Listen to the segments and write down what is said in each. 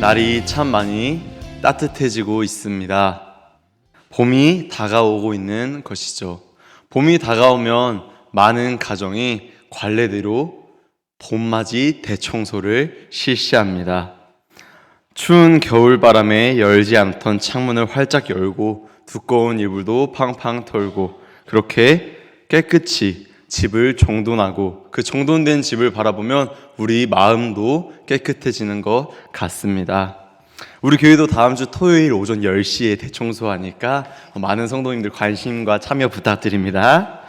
날이 참 많이 따뜻해지고 있습니다. 봄이 다가오고 있는 것이죠. 봄이 다가오면 많은 가정이 관례대로 봄맞이 대청소를 실시합니다. 추운 겨울 바람에 열지 않던 창문을 활짝 열고 두꺼운 이불도 팡팡 털고 그렇게 깨끗이 집을 정돈하고 그 정돈된 집을 바라보면 우리 마음도 깨끗해지는 것 같습니다. 우리 교회도 다음 주 토요일 오전 10시에 대청소하니까 많은 성도님들 관심과 참여 부탁드립니다.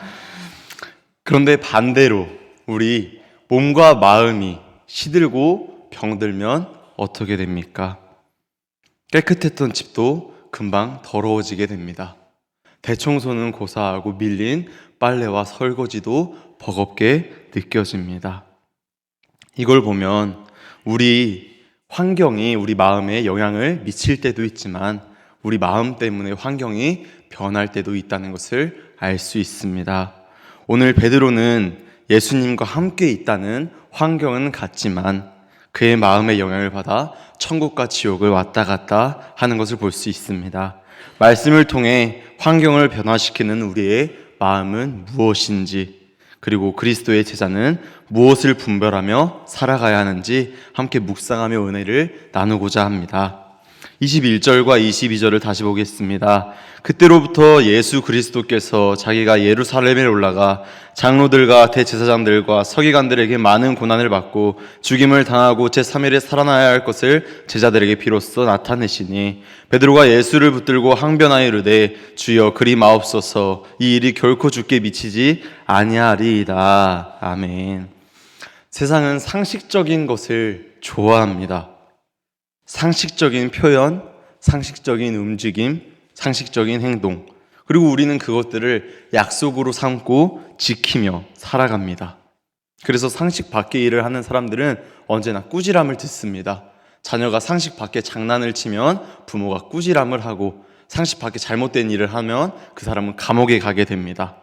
그런데 반대로 우리 몸과 마음이 시들고 병들면 어떻게 됩니까? 깨끗했던 집도 금방 더러워지게 됩니다. 대청소는 고사하고 밀린 빨래와 설거지도 버겁게 느껴집니다. 이걸 보면 우리 환경이 우리 마음에 영향을 미칠 때도 있지만 우리 마음 때문에 환경이 변할 때도 있다는 것을 알 수 있습니다. 오늘 베드로는 예수님과 함께 있다는 환경은 같지만 그의 마음의 영향을 받아 천국과 지옥을 왔다 갔다 하는 것을 볼 수 있습니다. 말씀을 통해 환경을 변화시키는 우리의 마음은 무엇인지 그리고 그리스도의 제자는 무엇을 분별하며 살아가야 하는지 함께 묵상하며 은혜를 나누고자 합니다. 21절과 22절을 다시 보겠습니다. 그때로부터 예수 그리스도께서 자기가 예루살렘에 올라가 장로들과 대제사장들과 서기관들에게 많은 고난을 받고 죽임을 당하고 제3일에 살아나야 할 것을 제자들에게 비로소 나타내시니 베드로가 예수를 붙들고 항변하여 이르되 주여 그리 마옵소서 이 일이 결코 죽게 미치지 아니하리이다. 아멘. 세상은 상식적인 것을 좋아합니다. 상식적인 표현, 상식적인 움직임, 상식적인 행동. 그리고 우리는 그것들을 약속으로 삼고 지키며 살아갑니다. 그래서 상식 밖의 일을 하는 사람들은 언제나 꾸지람을 듣습니다. 자녀가 상식 밖에 장난을 치면 부모가 꾸지람을 하고 상식 밖에 잘못된 일을 하면 그 사람은 감옥에 가게 됩니다.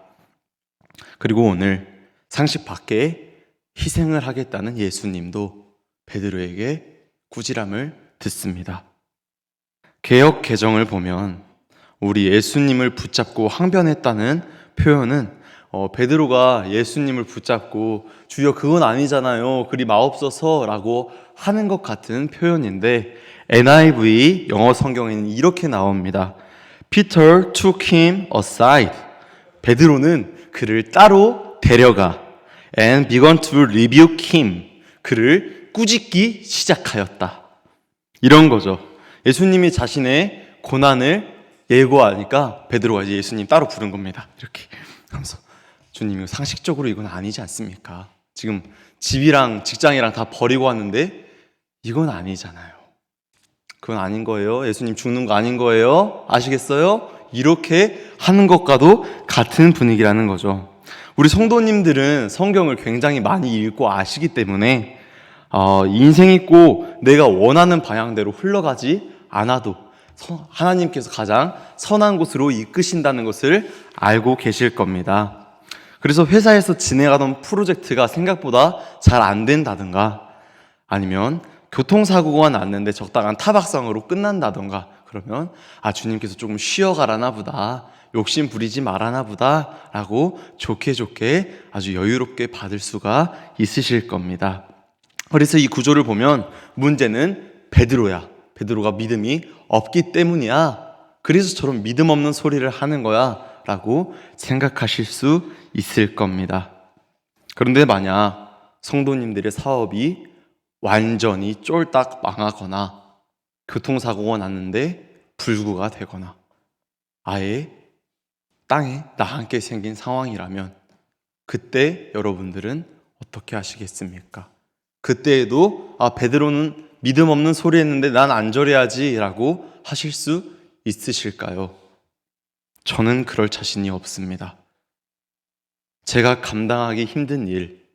그리고 오늘 상식 밖에 희생을 하겠다는 예수님도 베드로에게 꾸지람을 듣습니다. 개혁 개정을 보면 우리 예수님을 붙잡고 항변했다는 표현은 어, 베드로가 예수님을 붙잡고 주여 그건 아니잖아요. 그리 마옵소서라고 하는 것 같은 표현인데 NIV 영어 성경에는 이렇게 나옵니다. Peter took him aside. 베드로는 그를 따로 데려가 and began to rebuke him. 그를 꾸짖기 시작하였다. 이런 거죠. 예수님이 자신의 고난을 예고하니까 베드로가 이제 예수님 따로 부른 겁니다. 이렇게 하면서 주님 상식적으로 이건 아니지 않습니까? 지금 집이랑 직장이랑 다 버리고 왔는데 이건 아니잖아요. 그건 아닌 거예요. 예수님 죽는 거 아닌 거예요. 아시겠어요? 이렇게 하는 것과도 같은 분위기라는 거죠. 우리 성도님들은 성경을 굉장히 많이 읽고 아시기 때문에 어, 인생 있고 내가 원하는 방향대로 흘러가지 않아도 하나님께서 가장 선한 곳으로 이끄신다는 것을 알고 계실 겁니다. 그래서 회사에서 진행하던 프로젝트가 생각보다 잘 안 된다든가 아니면 교통사고가 났는데 적당한 타박상으로 끝난다던가 그러면 아 주님께서 조금 쉬어가라나 보다 욕심 부리지 말아나 보다 라고 좋게 좋게 아주 여유롭게 받을 수가 있으실 겁니다. 그래서 이 구조를 보면 문제는 베드로야. 베드로가 믿음이 없기 때문이야. 저런 믿음 없는 소리를 하는 거야. 라고 생각하실 수 있을 겁니다. 그런데 만약 성도님들의 사업이 완전히 쫄딱 망하거나 교통사고가 났는데 불구가 되거나 아예 땅에 나앉게 생긴 상황이라면 그때 여러분들은 어떻게 하시겠습니까? 그때에도 아 베드로는 믿음 없는 소리 했는데 난안 저래야지라고 하실 수 있으실까요? 저는 그럴 자신이 없습니다. 제가 감당하기 힘든 일,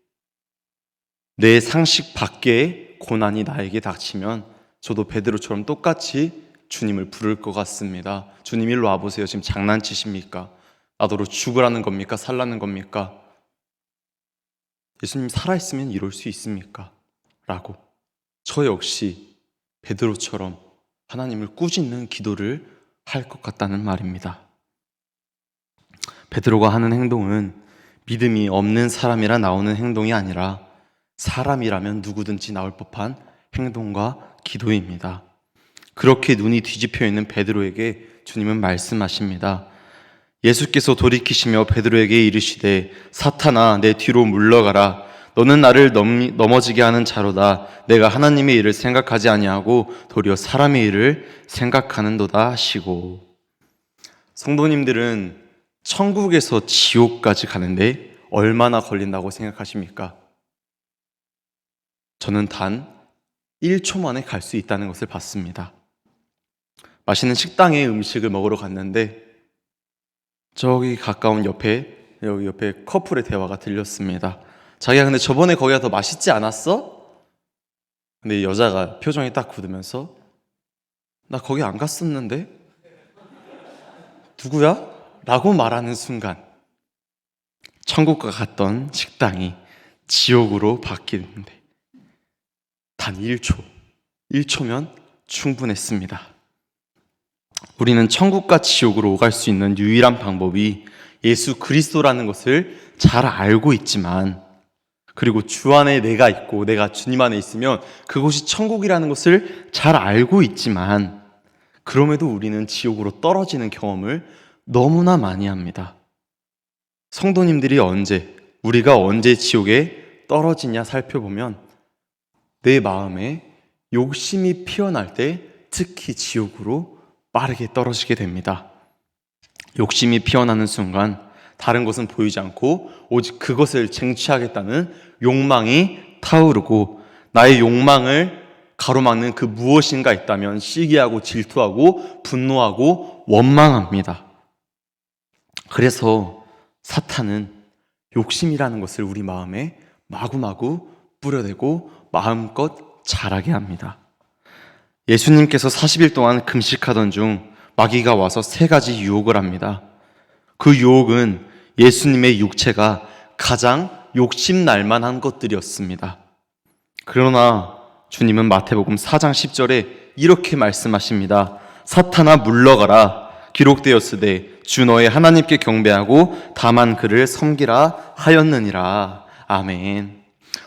내 상식 밖의 고난이 나에게 닥치면 저도 베드로처럼 똑같이 주님을 부를 것 같습니다. 주님 일로 와보세요. 지금 장난치십니까? 나더러 죽으라는 겁니까? 살라는 겁니까? 예수님 살아있으면 이럴 수 있습니까? 라고 저 역시 베드로처럼 하나님을 꾸짖는 기도를 할 것 같다는 말입니다. 베드로가 하는 행동은 믿음이 없는 사람이라 나오는 행동이 아니라 사람이라면 누구든지 나올 법한 행동과 기도입니다. 그렇게 눈이 뒤집혀 있는 베드로에게 주님은 말씀하십니다. 예수께서 돌이키시며 베드로에게 이르시되 사탄아 내 뒤로 물러가라 너는 나를 넘, 넘어지게 하는 자로다 내가 하나님의 일을 생각하지 아니하고 도리어 사람의 일을 생각하는도다 하시고 성도님들은 천국에서 지옥까지 가는데 얼마나 걸린다고 생각하십니까? 저는 단 1초 만에 갈 수 있다는 것을 봤습니다. 맛있는 식당에 음식을 먹으러 갔는데 저기 가까운 옆에 여기 옆에 커플의 대화가 들렸습니다. 자기야 근데 저번에 거기가 더 맛있지 않았어? 근데 여자가 표정이 딱 굳으면서 나 거기 안 갔었는데 누구야? 라고 말하는 순간 천국과 갔던 식당이 지옥으로 바뀌는데 단 1초 1초면 충분했습니다. 우리는 천국과 지옥으로 오갈 수 있는 유일한 방법이 예수 그리스도라는 것을 잘 알고 있지만 그리고 주 안에 내가 있고 내가 주님 안에 있으면 그곳이 천국이라는 것을 잘 알고 있지만 그럼에도 우리는 지옥으로 떨어지는 경험을 너무나 많이 합니다. 성도님들이 언제, 우리가 언제 지옥에 떨어지냐 살펴보면 내 마음에 욕심이 피어날 때 특히 지옥으로 빠르게 떨어지게 됩니다. 욕심이 피어나는 순간 다른 것은 보이지 않고 오직 그것을 쟁취하겠다는 욕망이 타오르고 나의 욕망을 가로막는 그 무엇인가 있다면 시기하고 질투하고 분노하고 원망합니다. 그래서 사탄은 욕심이라는 것을 우리 마음에 마구마구 뿌려대고 마음껏 자라게 합니다. 예수님께서 40일 동안 금식하던 중 마귀가 와서 세 가지 유혹을 합니다. 그 유혹은 예수님의 육체가 가장 욕심날 만한 것들이었습니다. 그러나 주님은 마태복음 4장 10절에 이렇게 말씀하십니다. 사탄아 물러가라. 기록되었으되 주 너의 하나님께 경배하고 다만 그를 섬기라 하였느니라. 아멘.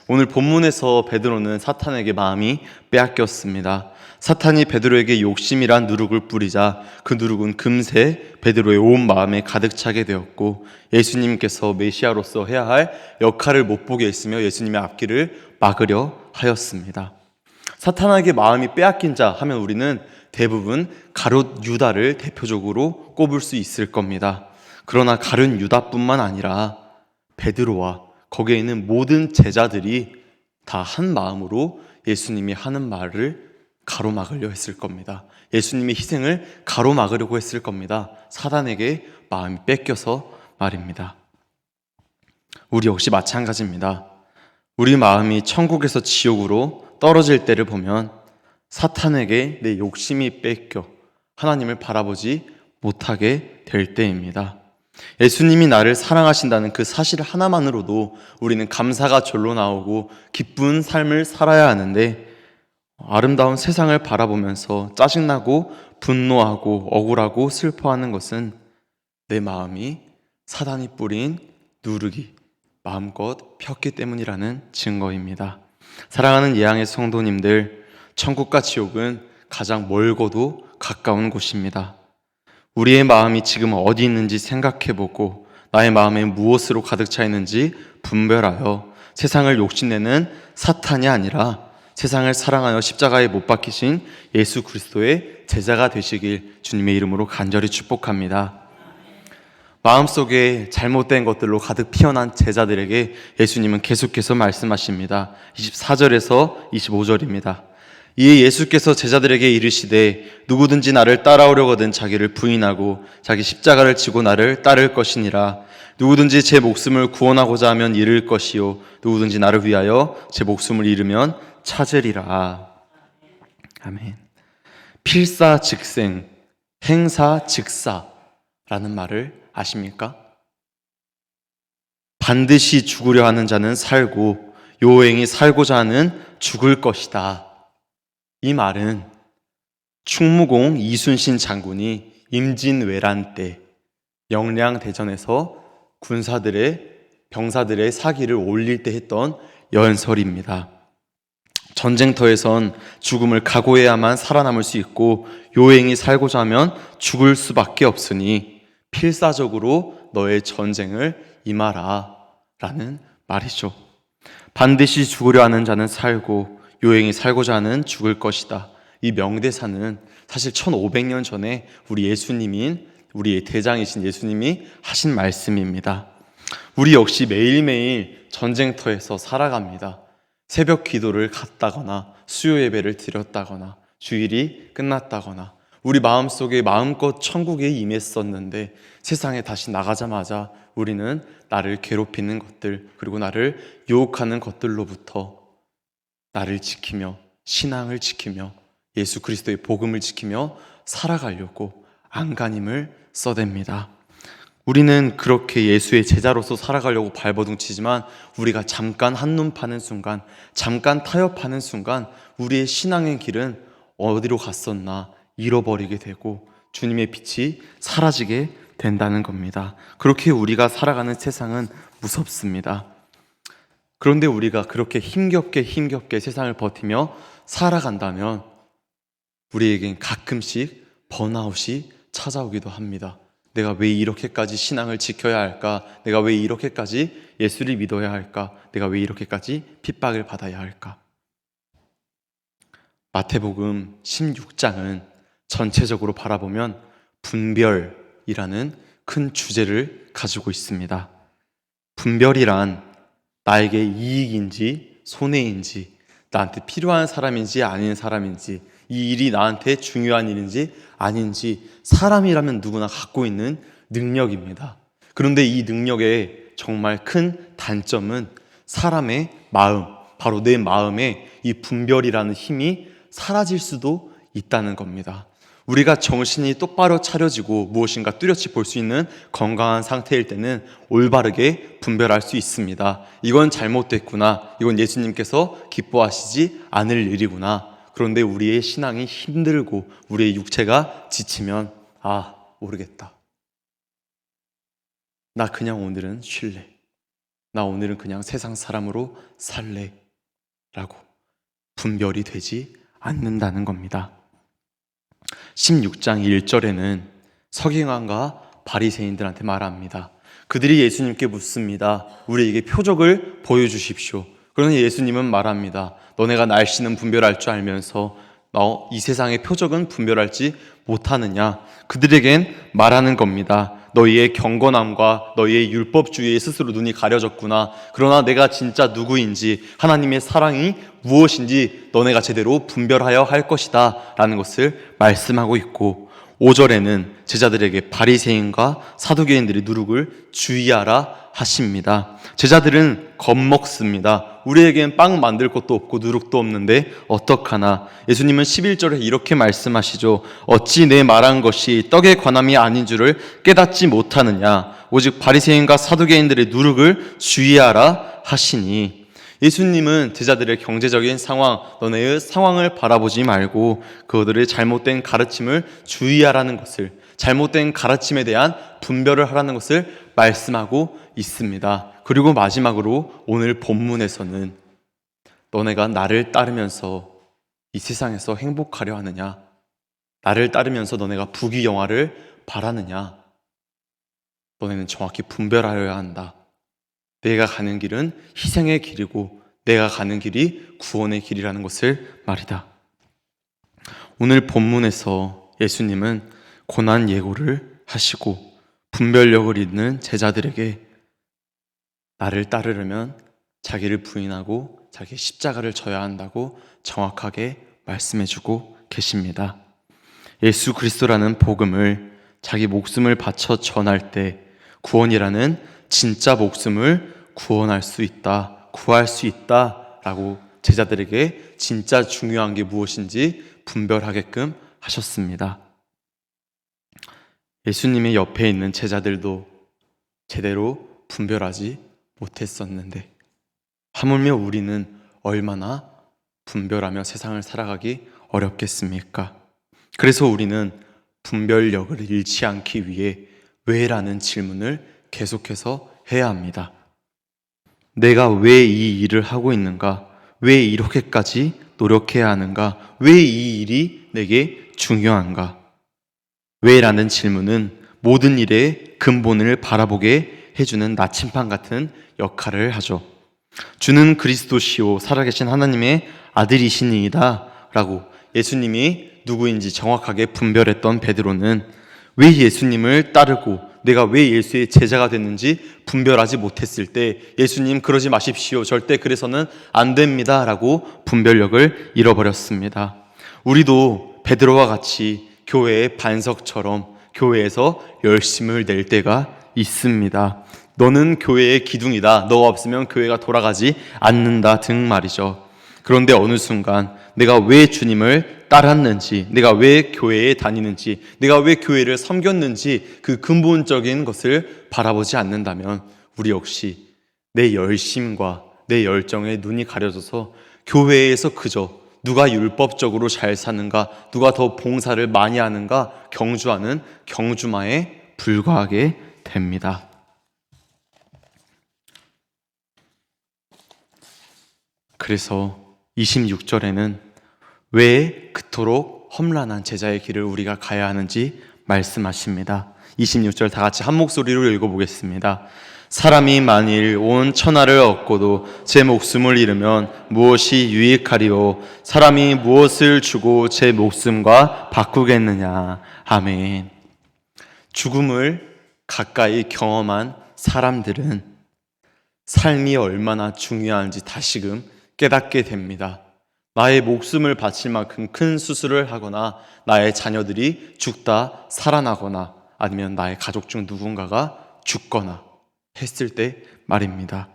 오늘 본문에서 베드로는 사탄에게 마음이 빼앗겼습니다. 사탄이 베드로에게 욕심이란 누룩을 뿌리자 그 누룩은 금세 베드로의 온 마음에 가득 차게 되었고 예수님께서 메시아로서 해야 할 역할을 못 보게 했으며 예수님의 앞길을 막으려 하였습니다. 사탄에게 마음이 빼앗긴 자 하면 우리는 대부분 가룟 유다를 대표적으로 꼽을 수 있을 겁니다. 그러나 가룟 유다뿐만 아니라 베드로와 거기에 있는 모든 제자들이 다 한 마음으로 예수님이 하는 말을 가로막으려 했을 겁니다. 예수님의 희생을 가로막으려고 했을 겁니다. 사단에게 마음이 뺏겨서 말입니다. 우리 역시 마찬가지입니다. 우리 마음이 천국에서 지옥으로 떨어질 때를 보면 사탄에게 내 욕심이 뺏겨 하나님을 바라보지 못하게 될 때입니다. 예수님이 나를 사랑하신다는 그 사실 하나만으로도 우리는 감사가 절로 나오고 기쁜 삶을 살아야 하는데 아름다운 세상을 바라보면서 짜증나고 분노하고 억울하고 슬퍼하는 것은 내 마음이 사단이 뿌린 누르기, 마음껏 폈기 때문이라는 증거입니다. 사랑하는 예양의 성도님들, 천국과 지옥은 가장 멀고도 가까운 곳입니다. 우리의 마음이 지금 어디 있는지 생각해 보고 나의 마음에 무엇으로 가득 차 있는지 분별하여 세상을 욕심내는 사탄이 아니라 세상을 사랑하여 십자가에 못 박히신 예수 그리스도의 제자가 되시길 주님의 이름으로 간절히 축복합니다. 마음속에 잘못된 것들로 가득 피어난 제자들에게 예수님은 계속해서 말씀하십니다. 24절에서 25절입니다. 이에 예수께서 제자들에게 이르시되 누구든지 나를 따라오려거든 자기를 부인하고 자기 십자가를 지고 나를 따를 것이니라. 누구든지 제 목숨을 구원하고자 하면 잃을 것이요. 누구든지 나를 위하여 제 목숨을 잃으면 찾으리라. 아멘. 필사 즉생 행사 즉사라는 말을 아십니까? 반드시 죽으려 하는 자는 살고 요행이 살고자 하는 죽을 것이다 이 말은 충무공 이순신 장군이 임진왜란 때 영량 대전에서 군사들의 병사들의 사기를 올릴 때 했던 연설입니다. 전쟁터에선 죽음을 각오해야만 살아남을 수 있고 요행이 살고자 하면 죽을 수밖에 없으니 필사적으로 너의 전쟁을 임하라 라는 말이죠. 반드시 죽으려 하는 자는 살고 요행이 살고자 하는 죽을 것이다. 이 명대사는 사실 1500년 전에 우리 예수님인 우리의 대장이신 예수님이 하신 말씀입니다. 우리 역시 매일매일 전쟁터에서 살아갑니다. 새벽 기도를 갔다거나 수요 예배를 드렸다거나 주일이 끝났다거나 우리 마음속에 마음껏 천국에 임했었는데 세상에 다시 나가자마자 우리는 나를 괴롭히는 것들 그리고 나를 유혹하는 것들로부터 나를 지키며 신앙을 지키며 예수 그리스도의 복음을 지키며 살아가려고 안간힘을 써댑니다. 우리는 그렇게 예수의 제자로서 살아가려고 발버둥치지만 우리가 잠깐 한눈 파는 순간, 잠깐 타협하는 순간 우리의 신앙의 길은 어디로 갔었나 잃어버리게 되고 주님의 빛이 사라지게 된다는 겁니다. 그렇게 우리가 살아가는 세상은 무섭습니다. 그런데 우리가 그렇게 힘겹게 힘겹게 세상을 버티며 살아간다면 우리에겐 가끔씩 번아웃이 찾아오기도 합니다. 내가 왜 이렇게까지 신앙을 지켜야 할까? 내가 왜 이렇게까지 예수를 믿어야 할까? 내가 왜 이렇게까지 핍박을 받아야 할까? 마태복음 16장은 전체적으로 바라보면 분별이라는 큰 주제를 가지고 있습니다. 분별이란 나에게 이익인지 손해인지 나한테 필요한 사람인지 아닌 사람인지 이 일이 나한테 중요한 일인지 아닌지 사람이라면 누구나 갖고 있는 능력입니다. 그런데 이 능력의 정말 큰 단점은 사람의 마음, 바로 내 마음에 이 분별이라는 힘이 사라질 수도 있다는 겁니다. 우리가 정신이 똑바로 차려지고 무엇인가 뚜렷이 볼 수 있는 건강한 상태일 때는 올바르게 분별할 수 있습니다. 이건 잘못됐구나. 이건 예수님께서 기뻐하시지 않을 일이구나. 그런데 우리의 신앙이 힘들고 우리의 육체가 지치면 아, 모르겠다. 나 그냥 오늘은 쉴래. 나 오늘은 그냥 세상 사람으로 살래. 라고 분별이 되지 않는다는 겁니다. 16장 1절에는 서기관과 바리새인들한테 말합니다. 그들이 예수님께 묻습니다. 우리에게 표적을 보여주십시오. 그러니 예수님은 말합니다. 너네가 날씨는 분별할 줄 알면서 너 이 세상의 표적은 분별할지 못하느냐? 그들에겐 말하는 겁니다. 너희의 경건함과 너희의 율법주의에 스스로 눈이 가려졌구나. 그러나 내가 진짜 누구인지 하나님의 사랑이 무엇인지 너네가 제대로 분별하여 할 것이다. 라는 것을 말씀하고 있고 5절에는 제자들에게 바리새인과 사두개인들의 누룩을 주의하라 하십니다. 제자들은 겁먹습니다. 우리에겐 빵 만들 것도 없고 누룩도 없는데 어떡하나. 예수님은 11절에 이렇게 말씀하시죠. 어찌 내 말한 것이 떡에 관함이 아닌 줄을 깨닫지 못하느냐. 오직 바리새인과 사두개인들의 누룩을 주의하라 하시니 예수님은 제자들의 경제적인 상황, 너네의 상황을 바라보지 말고 그들의 잘못된 가르침을 주의하라는 것을, 잘못된 가르침에 대한 분별을 하라는 것을 말씀하고 있습니다. 그리고 마지막으로 오늘 본문에서는 너네가 나를 따르면서 이 세상에서 행복하려 하느냐? 나를 따르면서 너네가 부귀영화를 바라느냐? 너네는 정확히 분별하여야 한다. 내가 가는 길은 희생의 길이고 내가 가는 길이 구원의 길이라는 것을 말이다. 오늘 본문에서 예수님은 고난 예고를 하시고 분별력을 잃는 제자들에게 나를 따르려면 자기를 부인하고 자기 십자가를 져야 한다고 정확하게 말씀해주고 계십니다. 예수 그리스도라는 복음을 자기 목숨을 바쳐 전할 때 구원이라는 진짜 목숨을 구원할 수 있다, 구할 수 있다라고 제자들에게 진짜 중요한 게 무엇인지 분별하게끔 하셨습니다. 예수님의 옆에 있는 제자들도 제대로 분별하지 못했었는데, 하물며 우리는 얼마나 분별하며 세상을 살아가기 어렵겠습니까? 그래서 우리는 분별력을 잃지 않기 위해 왜라는 질문을 계속해서 해야 합니다. 내가 왜 이 일을 하고 있는가? 왜 이렇게까지 노력해야 하는가? 왜 이 일이 내게 중요한가? 왜 라는 질문은 모든 일의 근본을 바라보게 해주는 나침반 같은 역할을 하죠. 주는 그리스도시요 살아계신 하나님의 아들이시니이다 라고 예수님이 누구인지 정확하게 분별했던 베드로는 왜 예수님을 따르고 내가 왜 예수의 제자가 됐는지 분별하지 못했을 때 예수님 그러지 마십시오. 절대 그래서는 안 됩니다. 라고 분별력을 잃어버렸습니다. 우리도 베드로와 같이 교회의 반석처럼 교회에서 열심을 낼 때가 있습니다. 너는 교회의 기둥이다. 너가 없으면 교회가 돌아가지 않는다 등 말이죠. 그런데 어느 순간 내가 왜 주님을 따랐는지, 내가 왜 교회에 다니는지, 내가 왜 교회를 섬겼는지 그 근본적인 것을 바라보지 않는다면 우리 역시 내 열심과 내 열정에 눈이 가려져서 교회에서 그저 누가 율법적으로 잘 사는가, 누가 더 봉사를 많이 하는가 경주하는 경주마에 불과하게 됩니다. 그래서 26절에는 왜 그토록 험난한 제자의 길을 우리가 가야 하는지 말씀하십니다. 26절 다 같이 한 목소리로 읽어보겠습니다. 사람이 만일 온 천하를 얻고도 제 목숨을 잃으면 무엇이 유익하리요? 사람이 무엇을 주고 제 목숨과 바꾸겠느냐? 아멘. 죽음을 가까이 경험한 사람들은 삶이 얼마나 중요한지 다시금 깨닫게 됩니다. 나의 목숨을 바칠 만큼 큰 수술을 하거나 나의 자녀들이 죽다 살아나거나 아니면 나의 가족 중 누군가가 죽거나 했을 때 말입니다.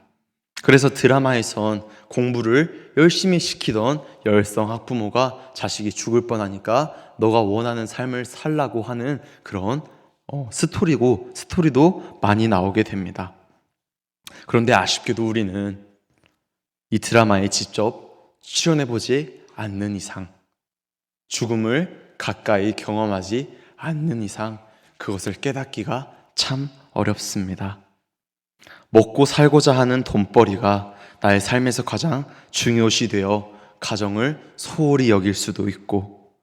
그래서 드라마에선 공부를 열심히 시키던 열성 학부모가 자식이 죽을 뻔하니까 너가 원하는 삶을 살라고 하는 그런 어, 스토리고 스토리도 많이 나오게 됩니다. 그런데 아쉽게도 우리는 이 드라마에 직접 출연해 보지 않는 이상 죽음을 가까이 경험하지 않는 이상 그것을 깨닫기가 참 어렵습니다. 먹고 살고자 하는 돈벌이가 나의 삶에서 가장 중요시 되어 가정을 소홀히 여길 수도 있고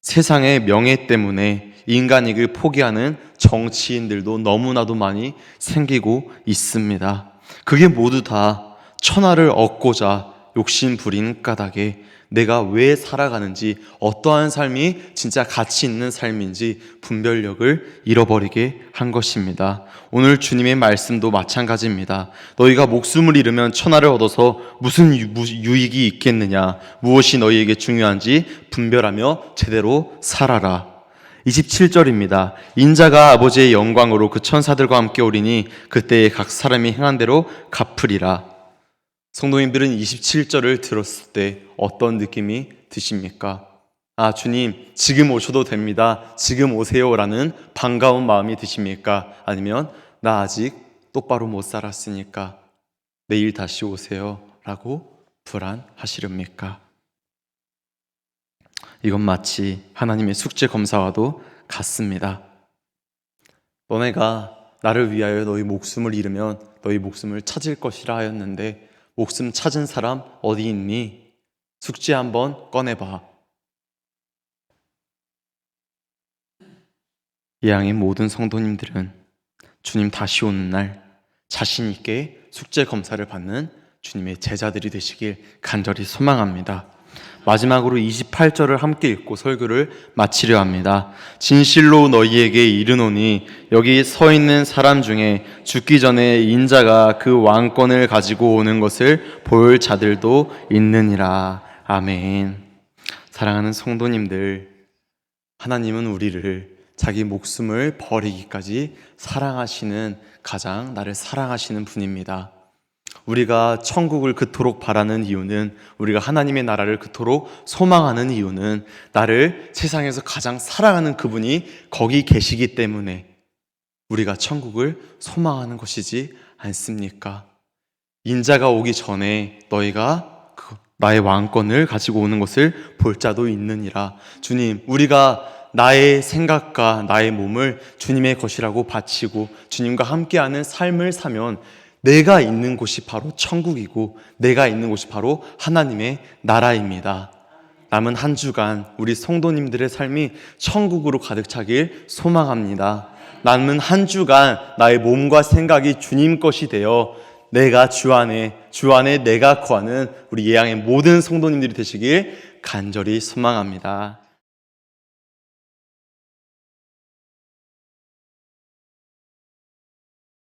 세상의 명예 때문에 인간익을 포기하는 정치인들도 너무나도 많이 생기고 있습니다. 그게 모두 다 천하를 얻고자 욕심 부린 까닭에 내가 왜 살아가는지 어떠한 삶이 진짜 가치 있는 삶인지 분별력을 잃어버리게 한 것입니다. 오늘 주님의 말씀도 마찬가지입니다. 너희가 목숨을 잃으면 천하를 얻어서 무슨 유, 유익이 있겠느냐? 무엇이 너희에게 중요한지 분별하며 제대로 살아라. 27절입니다. 인자가 아버지의 영광으로 그 천사들과 함께 오리니 그때에 각 사람이 행한 대로 갚으리라. 성도님들은 27절을 들었을 때 어떤 느낌이 드십니까? 아, 주님, 지금 오셔도 됩니다. 지금 오세요라는 반가운 마음이 드십니까? 아니면 나 아직 똑바로 못 살았으니까 내일 다시 오세요. 라고 불안하시렵니까? 이건 마치 하나님의 숙제 검사와도 같습니다. 너네가 나를 위하여 너희 목숨을 잃으면 너희 목숨을 찾을 것이라 하였는데 목숨 찾은 사람 어디 있니? 숙제 한번 꺼내봐. 이 양의 모든 성도님들은 주님 다시 오는 날 자신 있게 숙제 검사를 받는 주님의 제자들이 되시길 간절히 소망합니다. 마지막으로 28절을 함께 읽고 설교를 마치려 합니다. 진실로 너희에게 이르노니 여기 서 있는 사람 중에 죽기 전에 인자가 그 왕권을 가지고 오는 것을 볼 자들도 있느니라. 아멘. 사랑하는 성도님들, 하나님은 우리를 자기 목숨을 버리기까지 사랑하시는 가장 나를 사랑하시는 분입니다. 우리가 천국을 그토록 바라는 이유는 우리가 하나님의 나라를 그토록 소망하는 이유는 나를 세상에서 가장 사랑하는 그분이 거기 계시기 때문에 우리가 천국을 소망하는 것이지 않습니까? 인자가 오기 전에 너희가 그 나의 왕권을 가지고 오는 것을 볼 자도 있느니라. 주님, 우리가 나의 생각과 나의 몸을 주님의 것이라고 바치고 주님과 함께하는 삶을 사면 내가 있는 곳이 바로 천국이고 내가 있는 곳이 바로 하나님의 나라입니다. 남은 한 주간 우리 성도님들의 삶이 천국으로 가득 차길 소망합니다. 남은 한 주간 나의 몸과 생각이 주님 것이 되어 내가 주 안에 주 안에 내가 거하는 우리 예양의 모든 성도님들이 되시길 간절히 소망합니다.